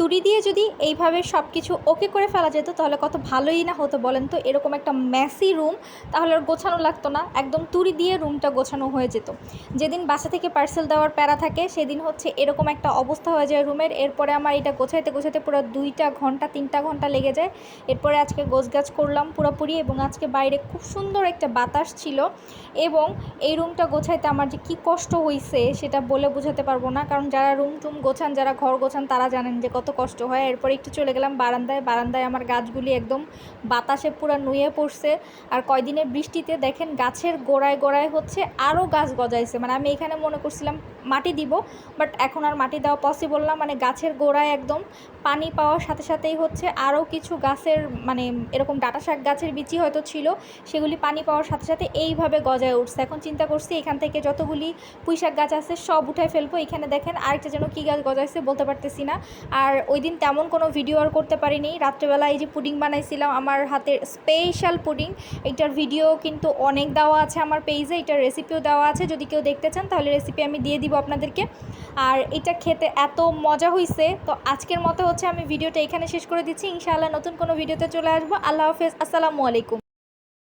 তুড়ি দিয়ে যদি এইভাবে সব কিছু ওকে করে ফেলা যেত, তাহলে কত ভালোই না হতো বলেন তো? এরকম একটা ম্যাসি রুম তাহলে আর গোছানো লাগতো না। একদম তুড়ি দিয়ে রুমটা গোছানো হয়ে যেত। যেদিন বাসা থেকে পার্সেল দেওয়ার প্যারা থাকে, সেদিন হচ্ছে এরকম একটা অবস্থা হয়ে যায় রুমের। এরপরে আমার এটা গোছাইতে গোছাইতে পুরো দুইটা ঘণ্টা, তিনটা ঘণ্টা লেগে যায়। এরপরে আজকে গোছগাছ করলাম পুরোপুরি এবং আজকে বাইরে খুব সুন্দর একটা বাতাস ছিল এবং এই রুমটা গোছাইতে আমার যে কী কষ্ট হয়েছে সেটা বলে বোঝাতে পারব না। কারণ যারা রুম টুম গোছান, যারা ঘর গোছান, তারা জানেন যে কত কষ্ট হয়। এরপরে একটু চলে গেলাম বারান্দায়। বারান্দায় আমার গাছগুলি একদম বাতাসে পুরো নুয়ে পড়ছে। আর কয়দিনের বৃষ্টিতে দেখেন গাছের গোড়ায় গোড়ায় হচ্ছে আরও গাছ গজাইছে। মানে আমি এখানে মনে করছিলাম মাটি দিব, বাট এখন আর মাটি দেওয়া পসিবল না। মানে গাছের গোড়ায় একদম পানি পাওয়ার সাথে সাথেই হচ্ছে আরও কিছু গাছের মানে এরকম ডাটা শাক গাছের বিচি হয়তো ছিল, সেগুলি পানি পাওয়ার সাথে সাথে এইভাবে গজায় উঠছে। এখন চিন্তা করছি এখান থেকে যতগুলি পুঁইশাক গাছ আছে সব উঠায় ফেলব। এখানে দেখেন আরেকটা যেন কী গাছ গজাইছে বলতে পারতেছি না। আর ওই দিন তেমন কোনো ভিডিও আর করতে পারিনি। রাত্রেবেলা এই যে পুডিং বানাইছিলাম, আমার হাতের স্পেশাল পুডিং এইটার ভিডিও কিন্তু অনেক দেওয়া আছে আমার পেজে এটার রেসিপিও দেওয়া আছে। যদি কেউ দেখতে চান, তাহলে রেসিপি আমি দিয়ে দিব আপনাদেরকে। আর এটা খেতে এত মজা হয়েছে তো আজকের মতো হচ্ছে আমি ভিডিওটা এখানে শেষ করে দিচ্ছি। ইনশাআল্লাহ নতুন কোনো ভিডিওতে চলে আসব। আল্লাহ হাফেজ, আসসালামু আলাইকুম।